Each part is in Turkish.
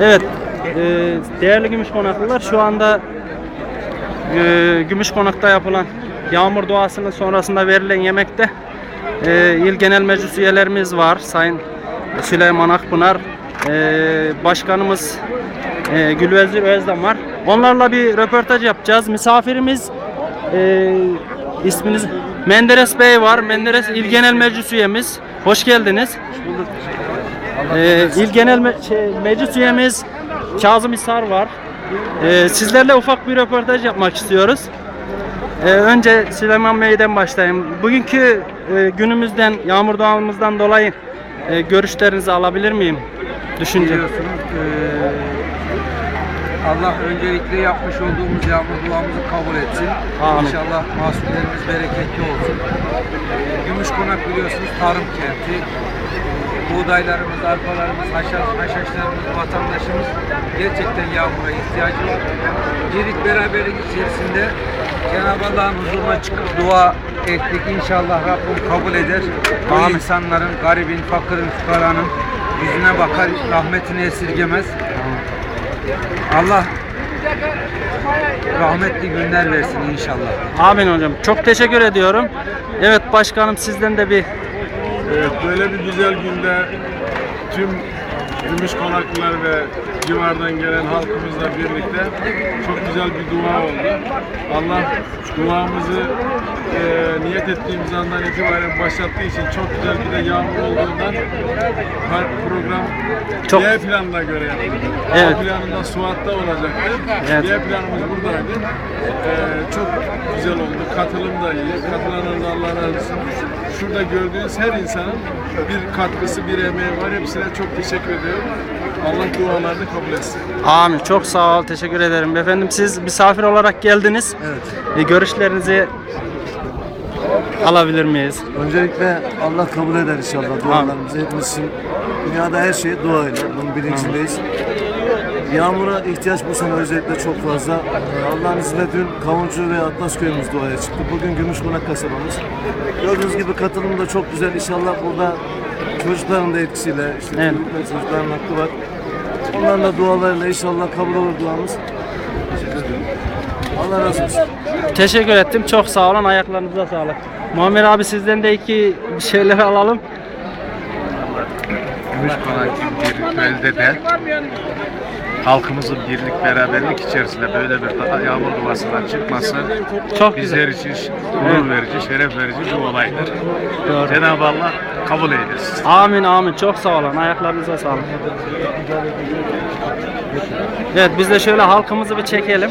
Evet, e, değerli Gümüşkonaklılar şu anda e, Gümüşkonak'ta yapılan yağmur duasının sonrasında verilen yemekte e, il genel meclis üyelerimiz var. Sayın Süleyman Akpınar, e, başkanımız e, Gülvezir Özdem var. Onlarla bir röportaj yapacağız. Misafirimiz e, isminiz Menderes Bey var. Menderes İl Genel Meclis üyemiz. Hoş geldiniz. Ee, İl Genel Me- şey, Meclis üyemiz Kazım İshar var. Ee, sizlerle ufak bir röportaj yapmak istiyoruz. Ee, önce Süleyman Bey'den başlayayım. Bugünkü e, günümüzden, yağmur doğamızdan dolayı e, görüşlerinizi alabilir miyim? Düşünce. Biliyorsunuz eee, Allah öncelikle yapmış olduğumuz yağmur duamızı kabul etsin. Amin. İnşallah mahsullerimiz bereketli olsun. Gümüşkonak biliyorsunuz tarım kenti. Buğdaylarımız, arpalarımız, haşhaş, haşhaşlarımız, vatandaşımız gerçekten yağmura ihtiyacı var. Birlik beraberlik içerisinde Cenab-ı Allah'ın huzuruna çıkıp dua ettik. İnşallah Rabbim kabul eder. Bu insanların, garibin, fakirin, fukaranın yüzüne bakar, rahmetini esirgemez. Allah rahmetli günler versin inşallah. Amin hocam. Çok teşekkür ediyorum. Evet başkanım sizden de bir Evet, böyle bir güzel günde tüm Gümüş Konaklılar ve civardan gelen halkımızla birlikte çok güzel bir dua oldu. Allah duamızı e, niyet ettiğimiz andan itibaren başlattığı için çok güzel bir de yağmur olduğundan program Çok- D planına göre yaptık. Evet. A planında Suat'ta olacaktı. Evet. D planımız buradaydı. E, çok güzel oldu. Katılım da iyi. Katılanlar da Allah razı olsun. Şurada gördüğünüz her insanın bir katkısı, bir emeği var. Hepsine çok teşekkür ediyorum. Allah dualarını kabul etsin. Amin. Çok sağ ol. Teşekkür ederim. Efendim siz misafir olarak geldiniz. Evet. E, görüşlerinizi alabilir miyiz? Öncelikle Allah kabul eder inşallah dualarımızı. Hepimiz için dünyada her şey duayla. Bunun bilincindeyiz. Yağmura ihtiyaç bu sene özellikle çok fazla. Ee, Allah'ın izniyle dün Kavuncu ve Atlas köyümüz duaya çıktı. Bugün Gümüşkonak kasabamız. Gördüğünüz gibi katılım da çok güzel. İnşallah burada çocukların da etkisiyle, işte Evet. çocuklar, çocukların hakkı var. Onların da dualarıyla inşallah kabul olur duamız. Allah razı olsun. Teşekkür ettim. Çok sağ olun. Ayaklarınıza sağlık. Muammer abi sizden de iki şeyler alalım. Gümüşkonak bir beldede halkımızın birlik beraberlik içerisinde böyle bir yağmur duasından çıkması Çok bizler güzel. için gurur verici, şeref verici bir olaydır. Doğru. Cenab-ı Allah kabul eylesin. Amin amin. Çok sağ olun. Ayaklarınıza sağlık. Evet biz de şöyle halkımızı bir çekelim.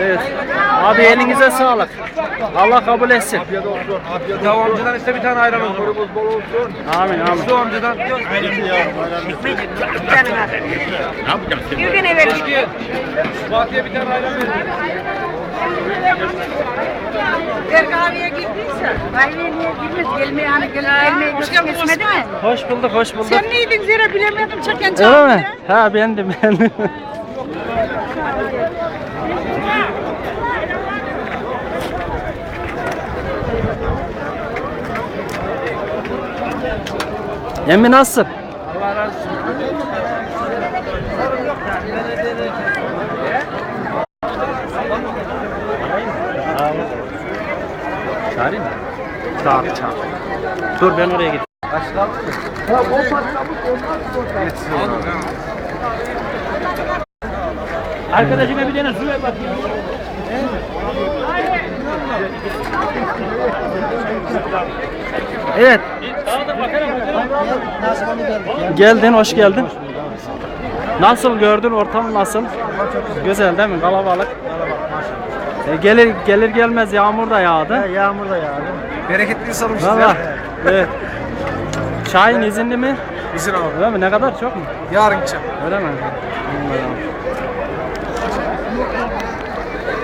Evet. Abi elinize sağlık. Allah kabul etsin. Mustafa amcadan iste bir tane ayran olsun. Amin amin. Mustafa amcadan Yürgene ver. Fatih'e bir tane ayran verin. Kahveye gittiyse. Kahveye niye girmez? Gelmeye hani gelmeye geçmedi mi? Hoş bulduk, hoş bulduk. Sen neydin Zira bilemedim çeken Öyle çağırdı. mi? Ha bendim bendim. Emmi nasılsın? Çağırayım mı? Çağır, çağır. Dur ben oraya gideyim. Arkadaşıma bir tane su ver bakayım. Evet. Geldin, hoş geldin. Nasıl gördün, ortam nasıl? Güzel değil mi? Kalabalık. E, gelir gelir gelmez yağmur da yağdı. Yağmur da yağdı. Bereketli sarmışız Valla. Evet. Şahin izinli mi? İzin al. Öyle mi? Ne kadar çok mu? Yarın gideceğim. Öyle mi? Anladım.